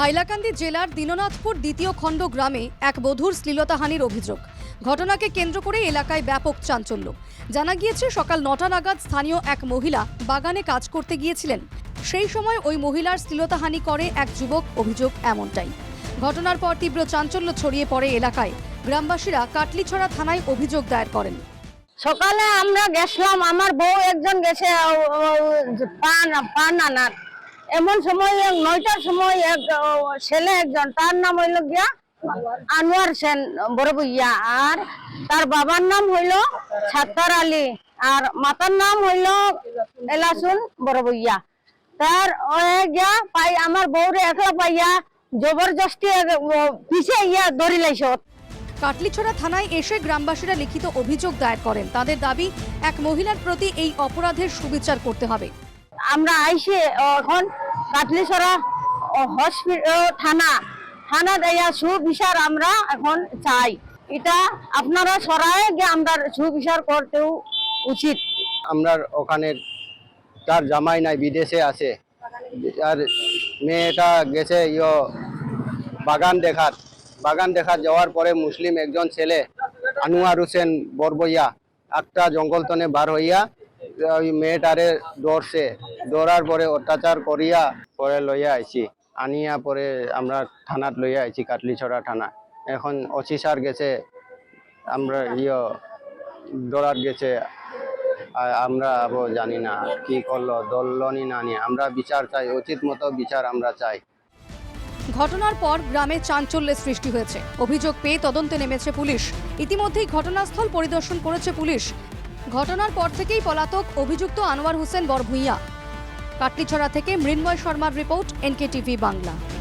হাইলাকান্দি জেলার দীননাথপুর দ্বিতীয় খণ্ড গ্রামে এক বধূর শ্লীলতাহানির অভিযোগ। ঘটনাকে কেন্দ্র করে এলাকায় ব্যাপক চাঞ্চল্য। জানা গিয়েছে, সকাল নটা নাগাদ স্থানীয় এক মহিলা বাগানে কাজ করতে গিয়েছিলেন। সেই সময় ওই মহিলার শ্লীলতাহানি করে এক যুবক, অভিযোগ এমনটাই। ঘটনার পর তীব্র চাঞ্চল্য ছড়িয়ে পড়ে এলাকায়। গ্রামবাসীরা কাটলিছড়া থানায় অভিযোগ দায়ের করেন। সকালে আমরা গেছিলাম, আমার বউ একজন গেছে পান পান আনার এমন সময় নয়টার সময় এক ছেলে একজন তার নাম হইল গিয়া আনোয়ার সেন বড় বইয়া আর তার বাবার নাম হইল ছাত্তার আলী। আর মাতার নাম হইল এলাসুন বড় বইয়া তার গিয়া পাই আমার বউরে একলা পাইয়া জবরদস্তি এক- ও, পিছে ইয়া ধরি লাইছত কাটলিছড়া থানায় এসে গ্রামবাসীরা লিখিত অভিযোগ দায়ের করেন। তাদের দাবি এক মহিলার প্রতি এই অপরাধের সুবিচার করতে হবে। আমরা আইসে এখন কাটলিছড়া হসপিটাল থানা থানা দেয়া সুবিচার আমরা এখন চাই। এটা আপনারা সরায় গিয়ে আমরা সুবিচার করতেও উচিত। আমরা ওখানে তার জামাই নাই, বিদেশে আছে। আর মেয়েটা গেছে ইয়ো বাগান দেখার। বাগান দেখার যাওয়ার পরে মুসলিম একজন ছেলে, আনোয়ার হোসেন বরবইয়া একটা জঙ্গলতনে বার হইয়া ওই মেয়েটারে দৌড়ছে দৌড়ার পরে অত্যাচার করিয়া পরে লইয়া আইছি। আনিয়া পরে আমরা থানাত লইয়া আইছি, কাটলিছড়া থানা। এখন অসি স্যার গেছে, আমরা ইয়ে দৌড়ার গেছে আমরা আবো জানি না কি করল দলনি না নিয়ে আমরা বিচার চাই, উচিত মতো বিচার আমরা চাই। ঘটনার পর গ্রামে চাঞ্চল্যের সৃষ্টি হয়েছে। অভিযোগ পেয়ে তদন্তে নেমেছে পুলিশ। ইতিমধ্যেই ঘটনাস্থল পরিদর্শন করেছে পুলিশ। ঘটনার পর থেকেই পলাতক অভিযুক্ত আনোয়ার হোসেন বরভুইয়া। কাটলিছড়া থেকে মৃন্ময় শর্মার রিপোর্ট, এনকেটিভি বাংলা।